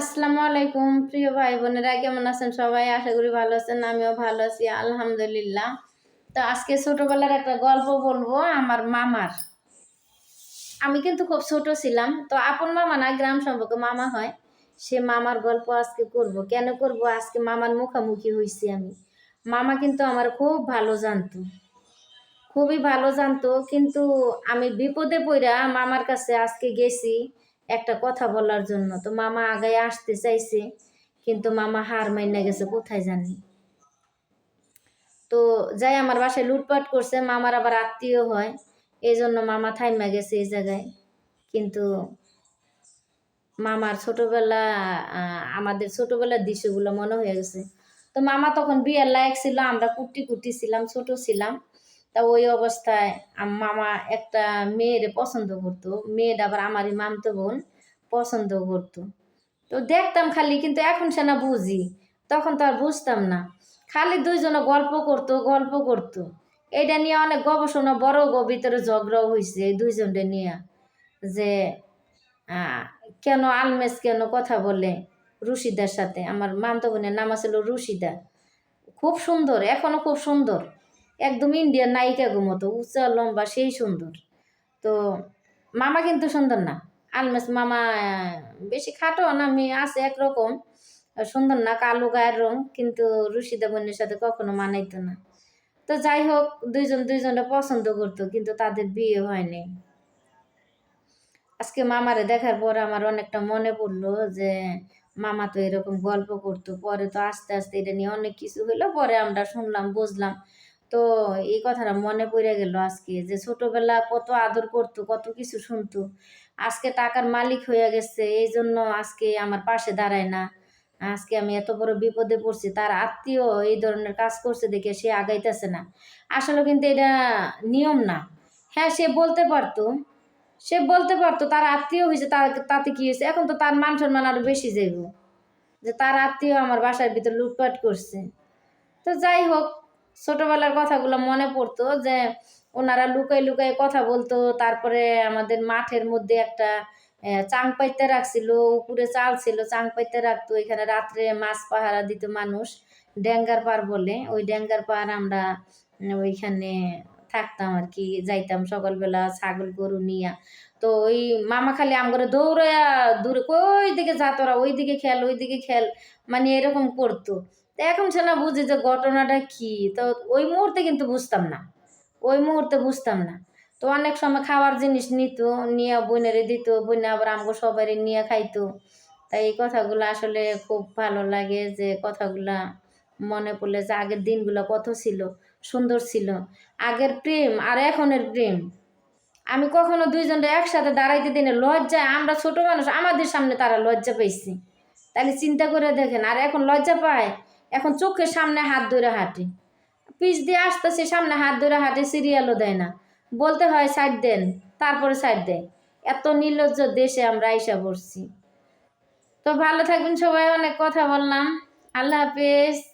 আসসালামু আলাইকুম, প্রিয় ভাই বোনেরা কেমন আছেন সবাই? আশা করি ভালো আছেন, আমিও ভালো আছি, আলহামদুলিল্লাহ। তো আজকে ছোটবেলার একটা গল্প বলব আমার মামার। আমি কিন্তু খুব ছোট ছিলাম, তো আপন মামা না, গ্রাম সম্পর্কে মামা হয়, সে মামার গল্প আজকে করব। কেন করব? আজকে মামার মুখামুখি হয়েছি আমি। মামা কিন্তু আমার খুব ভালো জানতো। খুবই ভালো জানতো, কিন্তু আমি বিপদে পড়া মামার কাছে আজকে গেছি একটা কথা বলার জন্য। তো মামা আগায় আসতে চাইছে, কিন্তু মামা হার মাইনা গেছে, কোথায় জানি। তো যাই আমার বাসায় লুটপাট করছে, মামার আবার আত্মীয় হয় এই জন্য মামা থাইমা গেছে এই জায়গায়। কিন্তু মামার ছোটবেলা আমাদের ছোটবেলার দৃশ্যগুলো মনে হয়ে গেছে। তো মামা তখন বিয়ের লায়ক ছিল, আমরা কুটি কুটি ছিলাম, ছোট ছিলাম। তা ওই অবস্থায় মামা একটা মেয়েরে পছন্দ করতো। মেয়েটা আবার আমারই মামতো বোন পছন্দ করতো। তো দেখতাম খালি, কিন্তু এখন সে না বুঝি। তখন তো আর বুঝতাম না। খালি দুইজনে গল্প করতো গল্প করতো। এটা নিয়ে অনেক গবেষণা, বড় ভিতরে ঝগড়াও হয়েছে এই দুইজনকে নিয়ে। যে কেন আলমেস কেন কথা বলে রুশিদার সাথে? আমার মামতো বোনের নাম ছিল রুশিদা। খুব সুন্দর এখনও খুব সুন্দর। একদম ইন্ডিয়ান নায়িকা গো মতো উঁচা লম্বা, সেই সুন্দর। তো মামা কিন্তু সুন্দর না। আলমেস মামা বেশি খাটো না, মেয়ে আছে একরকম সুন্দর না, কালো গায়ের রং, কিন্তু রুশিদা বোনের সাথে কখনো মানাইতো না। তো যাই হোক, দুইজন দুইজনটা পছন্দ করতো, কিন্তু তাদের বিয়ে হয়নি। আজকে মামারে দেখার পর আমার অনেকটা মনে পড়ল যে, মামা তো এরকম গল্প করতো, পরে তো আস্তে আস্তে এটা নিয়ে অনেক কিছু হলো পরে আমরা শুনলাম, বুঝলাম তো এই কথাটা মনে পড়ে গেল আজকে যে ছোটবেলা কত আদর করতো, কত কিছু শুনতো। আজকে টাকার মালিক হয়ে গেছে, এই জন্য আজকে আমার পাশে দাঁড়ায় না। আজকে আমি এত বড় বিপদে পড়ছি, তার আত্মীয় এই ধরনের কাজ করছে দেখে সে আগাইতেছে না। আসলে কিন্তু এটা নিয়ম না। হ্যাঁ সে বলতে পারতো, সে বলতে পারতো, তার আত্মীয় হয়েছে, তার তাতে কি হয়েছে? এখন তো তার মান সম্মান আরও বেশি যাইব। যে তার আত্মীয় আমার বাসার ভিতর লুটপাট করছে। তো যাই হোক ছোটবেলার কথাগুলো মনে পড়তো যে ওনারা লুকাই লুকাই কথা বলতো, তারপরে আমাদের মাঠের মধ্যে একটা চাং পাইতে রাখছিল, উপরে চাল ছিল, চাং পাইতে রাখতো, এখানে রাত্রে মাছ পাহারা দিত মানুষ ড্যাঙ্গার পার বলে, ওই ড্যাঙ্গার পার আমরা ওইখানে থাকতাম আর কি, যাইতাম সকালবেলা ছাগল গরু নিয়া। তো ওই মামা খালি আমগরে দৌড়াইয়া দূরে কই দিকে যা তোরা ওই দিকে খেল ওই দিকে খেল মানে এরকম করতো। তো এখন সে না বুঝি যে ঘটনাটা কি? তো ওই মুহূর্তে কিন্তু বুঝতাম না। ওই মুহূর্তে বুঝতাম না। তো অনেক সময় খাওয়ার জিনিস নিত, নিয়ে বইনেরে দিত বইনে আবার আমগো সবাই নিয়ে খাইতো। তাই এই কথাগুলো আসলে খুব ভালো লাগে যে কথাগুলা মনে পড়লে যে আগের দিনগুলো কত ছিল, সুন্দর ছিল। আগের প্রেম আর এখনের প্রেম। আমি কখনো দুইজনটা একসাথে দাঁড়াইতে দিনে লজ্জায়, আমরা ছোট মানুষ, আমাদের সামনে তারা লজ্জা পেয়েছি তাহলে চিন্তা করে দেখেন, আর এখন লজ্জা পায়? এখন চোখের সামনে হাত ধরে হাঁটে। পিচ দিয়ে আসতেছে, সামনে হাত ধরে হাঁটে, সিরিয়ালও দেয় না। বলতে হয়, সাইড দেন। তারপরে সাইড দেয় এত নির্লজ্জ দেশে আমরা আইসা পড়ছি। তো ভালো থাকবেন সবাই, অনেক কথা বললাম। আল্লাহ হাফেজ।